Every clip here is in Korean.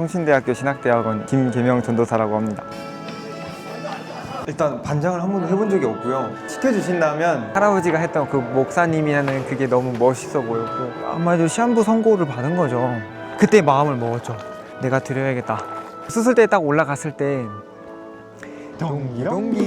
총신대학교 신학대학원 김계명 전도사라고 합니다. 일단 반장을 한 번도 해본 적이 없고요. 시켜주신다면 할아버지가 했던 그 목사님이라는 그게 너무 멋있어 보였고 아마도 시한부 선고를 받은 거죠. 그때 마음을 먹었죠. 내가 드려야겠다. 수술대에 딱 올라갔을 때 동기 동기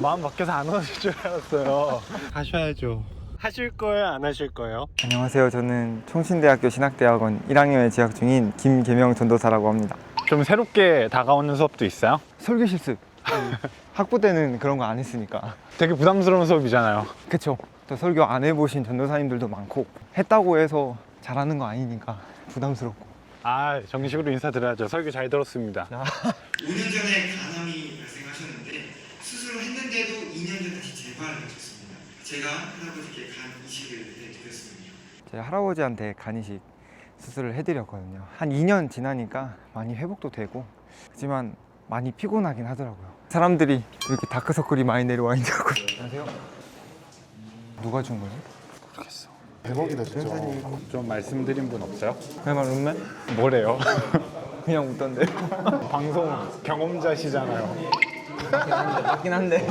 마음 바뀌어서 안 오실 줄 알았어요. 하셔야죠. 하실 거예요? 안 하실 거예요? 안녕하세요. 저는 총신대학교 신학대학원 1학년에 재학 중인 김계명 전도사라고 합니다. 좀 새롭게 다가오는 수업도 있어요? 설교 실습. 학부 때는 그런 거 안 했으니까. 되게 부담스러운 수업이잖아요. 그쵸. 또 설교 안 해보신 전도사님들도 많고 했다고 해서 잘하는 거 아니니까 부담스럽고. 아, 정식으로 인사드려야죠. 설교 잘 들었습니다. 5년 전에 간암이 발생하셨는데 수술을 했는데도 2년 전 다시 재발하셨습니다. 제가 할아버지께 간 이식을 해드렸습니다. 제 할아버지한테 간이식 수술을 해드렸거든요. 한 2년 지나니까 많이 회복도 되고 하지만 많이 피곤하긴 하더라고요. 사람들이 이렇게 다크서클이 많이 내려와 있냐고. 안녕하세요. 누가 준 거지? 대박이다, 진짜. 좀 말씀드린 분 없어요? 그냥 룸메? 뭐래요? 그냥 웃던데. 방송 경험자시잖아요. 맞긴 한데.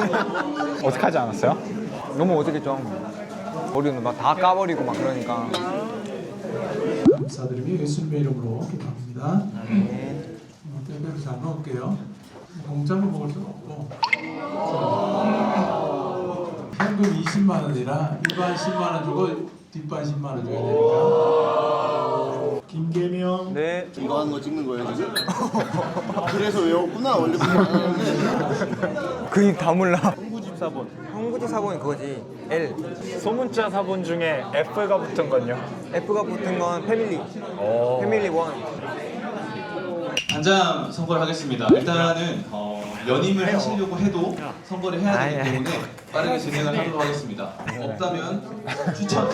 어색하지 않았어요? 너무 어색했죠. 머리는 막 다 까버리고 막 그러니까. 감사드리며 예수님의 이름으로 기도합니다. 어, 떼빼로 잘 넣을게요. 공짜로 먹을 수는 없고 현금 20만 원이라 일반 10만 원 주고 뒷반 10만 원 줘야 되니까 김계명 네. 이거 하는 거 찍는 거예요 지금? 그래서 외웠구나 원래 그입 다물라. 형구집 사본. 형구집 사본이 그거지. L. 소문자 사본 중에 F가 붙은 건요? F가 붙은 건 패밀리. 오. 패밀리 원. 단장 선거를 하겠습니다. 일단은 어, 연임을 하시려고 해도 선거를 해야 되기 때문에 빠르게 진행을 하도록 하겠습니다. 없다면 추천.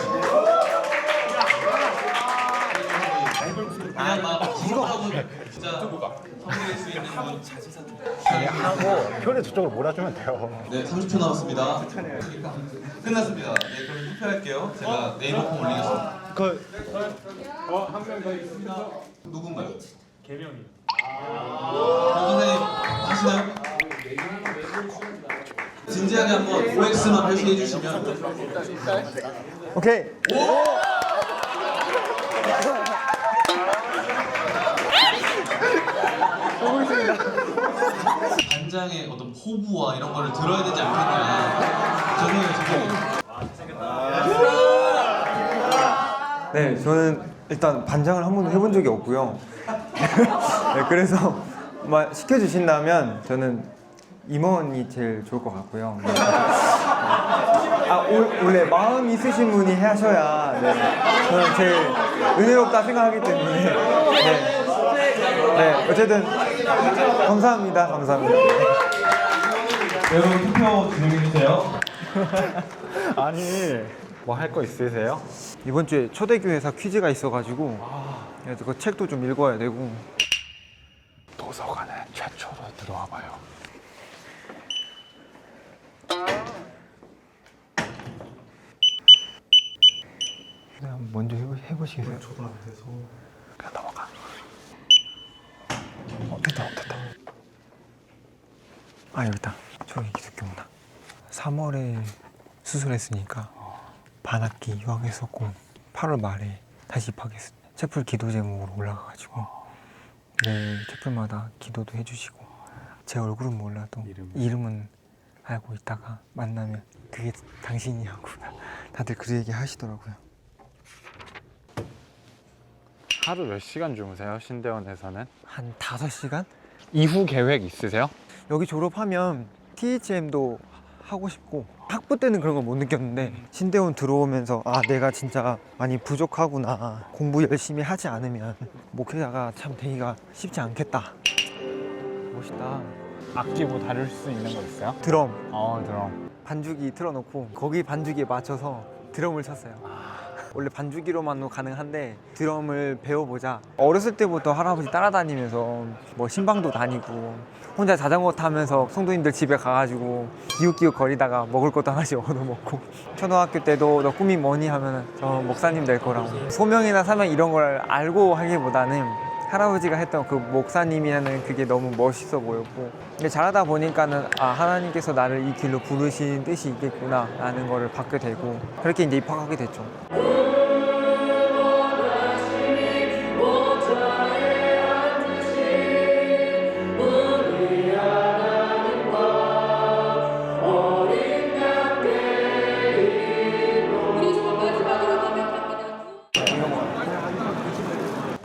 그냥 막 지금하고 진짜 선거될 수 있는 분. 하고 표를 저쪽으로 몰아주면 돼요. 네, 30초 남았습니다. 끝났습니다. 네, 그럼 투표할게요. 제가 네이버 폼 올리겠습니다. 그 누군가요? 개명이. 선생님 하시나요? 진지하게 한번 OX만 표시해 주시면 오케이. 단장의 어떤 포부와 이런 거를 들어야 되지 않겠냐. 저는 지금 네, 저는 일단 반장을 한 번도 해본 적이 없고요. 네, 그래서 막 시켜주신다면 저는 임원이 제일 좋을 것 같고요. 네. 아, 오- 원래 마음 있으신 분이 하셔야 네, 저는 제일 은혜롭다 생각하기 때문에 네, 네 어쨌든 감사합니다, 감사합니다. 여러분 투표 진행해 주세요. 아니 뭐 할 거 있으세요? 이번 주에 초대교회사 퀴즈가 있어가지고 그래서 그 책도 좀 읽어야 되고 도서관에 최초로 들어와 봐요. 네, 한번 먼저 해보, 해보시겠어요? 저도 안 돼서 그냥 넘어가. 어, 됐다, 됐다. 아 여기 있다 저기 기독교구나 3월에 수술했으니까 반 학기 유학했었고 8월 말에 다시 입학했어 채플 기도 제목으로 올라가가지고 매 채플마다 기도도 해주시고 제 얼굴은 몰라도 이름은? 이름은 알고 있다가 만나면 그게 당신이라고 다들 그 얘기 하시더라고요 하루 몇 시간 주무세요? 신대원에서는? 한 5시간? 이후 계획 있으세요? 여기 졸업하면 THM도 하고 싶고 학부 때는 그런 걸 못 느꼈는데 신대원 들어오면서 아 내가 진짜 많이 부족하구나. 공부 열심히 하지 않으면 목회자가 참 되기가 쉽지 않겠다. 멋있다. 악기 뭐 다룰 수 있는 거 있어요? 드럼. 어, 드럼. 반주기 틀어놓고 거기 반주기에 맞춰서 드럼을 쳤어요 원래 반주기로만도 가능한데 드럼을 배워보자. 어렸을 때부터 할아버지 따라다니면서 뭐 신방도 다니고 혼자 자전거 타면서 성도님들 집에 가가지고 기웃기웃 거리다가 먹을 것도 하나씩 얻어먹고 초등학교 때도 너 꿈이 뭐니 하면 저 목사님 될 거라고 소명이나 사명 이런 걸 알고 하기보다는 할아버지가 했던 그 목사님이라는 그게 너무 멋있어 보였고 근데 잘하다 보니까는 아 하나님께서 나를 이 길로 부르신 뜻이 있겠구나 라는 거를 받게 되고 그렇게 이제 입학하게 됐죠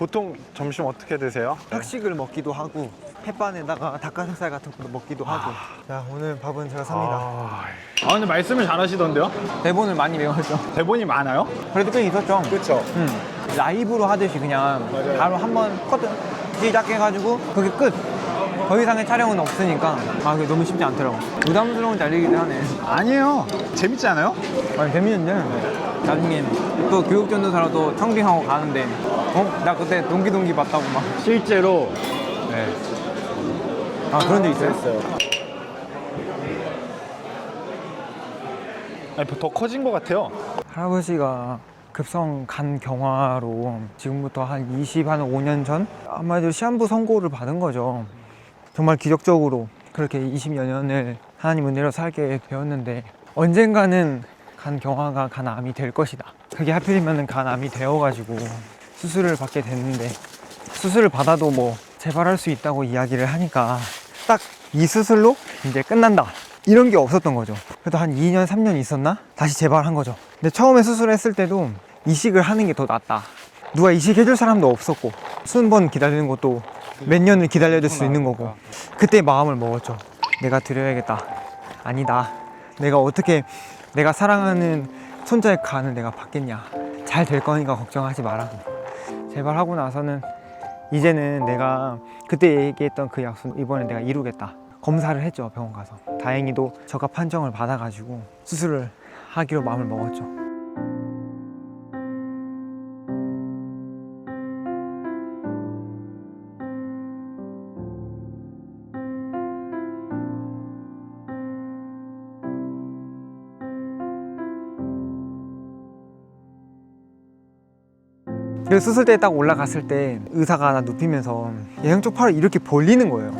보통 점심 어떻게 드세요? 학식을 먹기도 하고 햇반에다가 닭가슴살 같은 것도 먹기도 하고 자 오늘 밥은 제가 삽니다 아, 아 근데 말씀을 잘하시던데요? 대본을 많이 외웠죠 대본이 많아요? 그래도 꽤 있었죠 그렇죠. 응. 라이브로 하듯이 그냥 바로 한번 커트 시작해가지고 그게 끝. 더 이상의 촬영은 없으니까 아 그게 너무 쉽지 않더라고. 부담스러운 자리이긴 하네. 아니에요. 재밌지 않아요? 아니 재밌는데 나중에 또 교육 전도사라도 청빙하고 가는데 어? 나 그때 동기동기 봤다고 막. 실제로 네. 아 그런 적 있어요? 했어요. 아니 더 커진 것 같아요. 할아버지가 급성 간 경화로 지금부터 한 20, 한 5년 전 아마도 시한부 선고를 받은 거죠. 정말 기적적으로 그렇게 20여 년을 하나님 은혜로 살게 되었는데 언젠가는 간 경화가 간 암이 될 것이다. 그게 하필이면 간 암이 되어가지고 수술을 받게 됐는데 수술을 받아도 뭐 재발할 수 있다고 이야기를 하니까 딱 이 수술로 이제 끝난다. 이런 게 없었던 거죠. 그래도 한 2년, 3년 있었나? 다시 재발한 거죠. 근데 처음에 수술했을 때도 이식을 하는 게 더 낫다. 누가 이식해줄 사람도 없었고 수천 번 기다리는 것도 몇 년을 기다려야 될 수 있는 거고 그때 마음을 먹었죠. 내가 드려야겠다. 아니다. 내가 어떻게 내가 사랑하는 손자의 간을 내가 받겠냐. 잘 될 거니까 걱정하지 말라고. 재발하고 나서는 이제는 내가 그때 얘기했던 그 약속 이번에 내가 이루겠다. 검사를 했죠 병원 가서. 다행히도 저가 판정을 받아가지고 수술을 하기로 마음을 먹었죠. 그래서 수술대에 딱 올라갔을 때 의사가 나 눕히면서 얘 양쪽 팔을 이렇게 벌리는 거예요.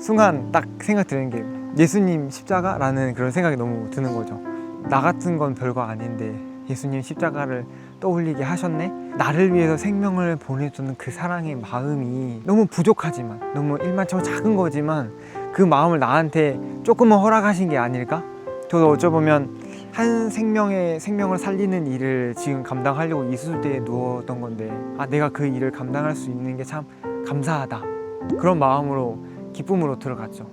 순간 딱 생각 드는 게 예수님 십자가라는 그런 생각이 너무 드는 거죠. 나 같은 건 별거 아닌데 예수님 십자가를 떠올리게 하셨네? 나를 위해서 생명을 보내주는 그 사랑의 마음이 너무 부족하지만 너무 일만처럼 작은 거지만 그 마음을 나한테 조금은 허락하신 게 아닐까? 저도 어쩌보면 한 생명의 생명을 살리는 일을 지금 감당하려고 이 수술대에 누웠던 건데 아 내가 그 일을 감당할 수 있는 게 참 감사하다. 그런 마음으로 기쁨으로 들어갔죠.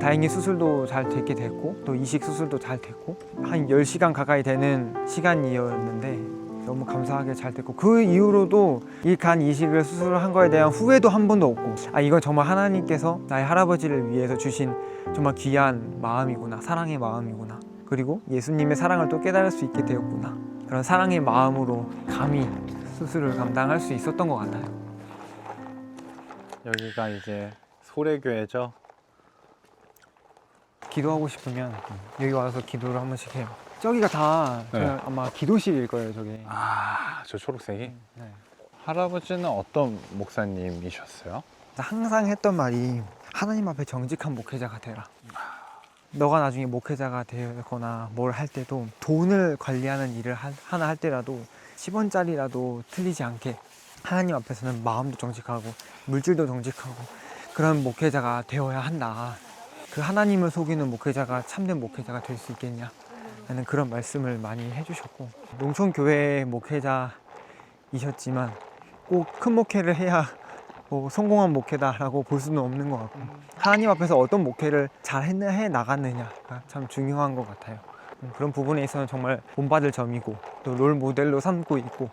다행히 수술도 잘 되게 됐고 또 이식 수술도 잘 됐고 한 10시간 가까이 되는 시간이었는데 너무 감사하게 잘 됐고 그 이후로도 이 간 이식을 수술을 한 거에 대한 후회도 한 번도 없고 아 이건 정말 하나님께서 나의 할아버지를 위해서 주신 정말 귀한 마음이구나 사랑의 마음이구나 그리고 예수님의 사랑을 또 깨달을 수 있게 되었구나 그런 사랑의 마음으로 감히 수술을 감당할 수 있었던 것 같아요 여기가 이제 소래교회죠. 기도하고 싶으면 여기 와서 기도를 한 번씩 해요 저기가 다 네. 그냥 아마 기도실일 거예요 저게 아, 저 초록색이. 네. 할아버지는 어떤 목사님이셨어요? 항상 했던 말이 하나님 앞에 정직한 목회자가 되라. 너가 나중에 목회자가 되거나 뭘 할 때도 돈을 관리하는 일을 하- 하나 할 때라도 10원짜리라도 틀리지 않게 하나님 앞에서는 마음도 정직하고 물질도 정직하고 그런 목회자가 되어야 한다. 그 하나님을 속이는 목회자가 참된 목회자가 될 수 있겠냐? 라는 그런 말씀을 많이 해주셨고 농촌교회 목회자이셨지만 꼭 큰 목회를 해야 뭐 성공한 목회다라고 볼 수는 없는 것 같고 하나님 앞에서 어떤 목회를 잘 해 나갔느냐가 참 중요한 것 같아요. 음, 그런 부분에 있어서는 정말 본받을 점이고 또 롤 모델로 삼고 있고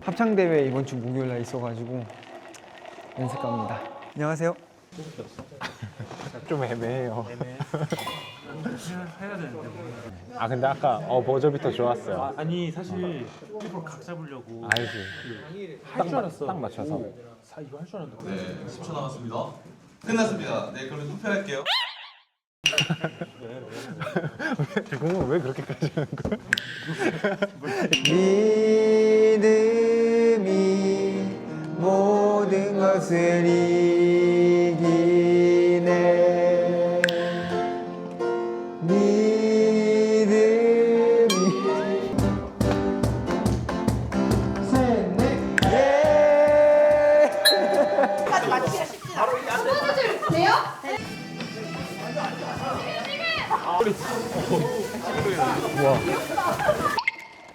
합창 대회 이번 주 목요일 날 있어가지고 연습 갑니다. 안녕하세요. 좀 애매해요. 해야 되는데. 아 근데 아까 어 버저비터 좋았어요. 아니 사실 일부러 각 잡으려고 알지. 할 줄 알았어. 딱 맞춰서. 사 이거 할 줄 알았는데. 네, 10초 남았습니다. 끝났습니다. 네, 그러면 투표할게요. 지금은 왜 그렇게까지 하는 거야? 믿음이 모든 것을 이 돼요?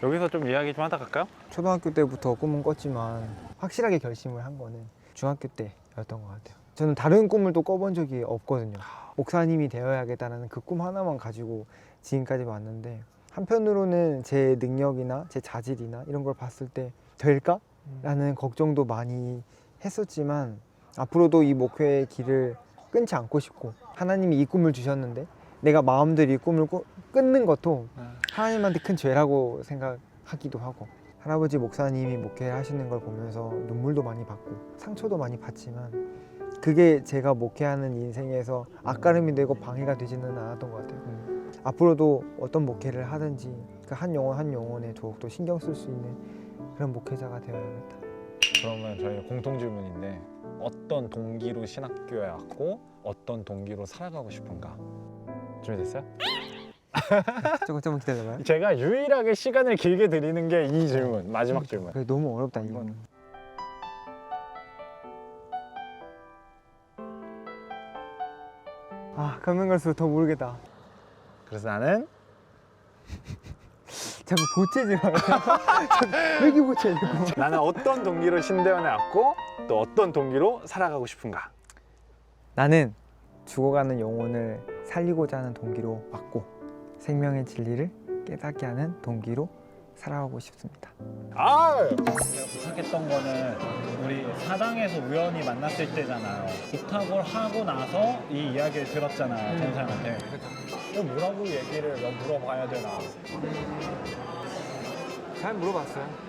여기서 좀 이야기 좀 하다 갈까요? 초등학교 때부터 꿈은 꿨지만 확실하게 결심을 한 거는 중학교 때였던 것 같아요. 저는 다른 꿈을 또 꿔본 적이 없거든요. 목사님이 되어야겠다는 그 꿈 하나만 가지고 지금까지 왔는데 한편으로는 제 능력이나 제 자질이나 이런 걸 봤을 때 될까? 라는 걱정도 많이 했었지만 앞으로도 이 목표의 길을 끊지 않고 싶고 하나님이 이 꿈을 주셨는데 내가 마음대로 이 꿈을 꾸- 끊는 것도 하나님한테 큰 죄라고 생각하기도 하고 할아버지 목사님이 목회를 하시는 걸 보면서 눈물도 많이 받고 상처도 많이 받지만 그게 제가 목회하는 인생에서 앞가름이 되고 방해가 되지는 않았던 것 같아요. 음. 앞으로도 어떤 목회를 하든지 그 한 영혼 한 영혼에 더욱더 신경 쓸 수 있는 그런 목회자가 되어야겠다. 그러면 저희 공통 질문인데 어떤 동기로 신학교에 왔고 어떤 동기로 살아가고 싶은가? 준비됐어요? 조금 조금 기다려봐요. 제가 유일하게 시간을 길게 드리는 게 이 질문 마지막 질문. 그래 너무 어렵다 이거는. 아 가면 갈수록 더 모르겠다. 그래서 나는 자꾸 보채지 마요. 왜 이렇게 보채냐고. 나는 어떤 동기로 신대원에 왔고 또 어떤 동기로 살아가고 싶은가? 나는 죽어가는 영혼을 살리고자 하는 동기로 왔고 생명의 진리를 깨닫게 하는 동기로 살아가고 싶습니다. 아! 부탁했던 거는 우리 사당에서 우연히 만났을 때잖아요. 부탁을 하고 나서 이 이야기를 들었잖아요, 전사한테. 어, 뭐라고 얘기를 너 물어봐야 되나? 잘 물어봤어요.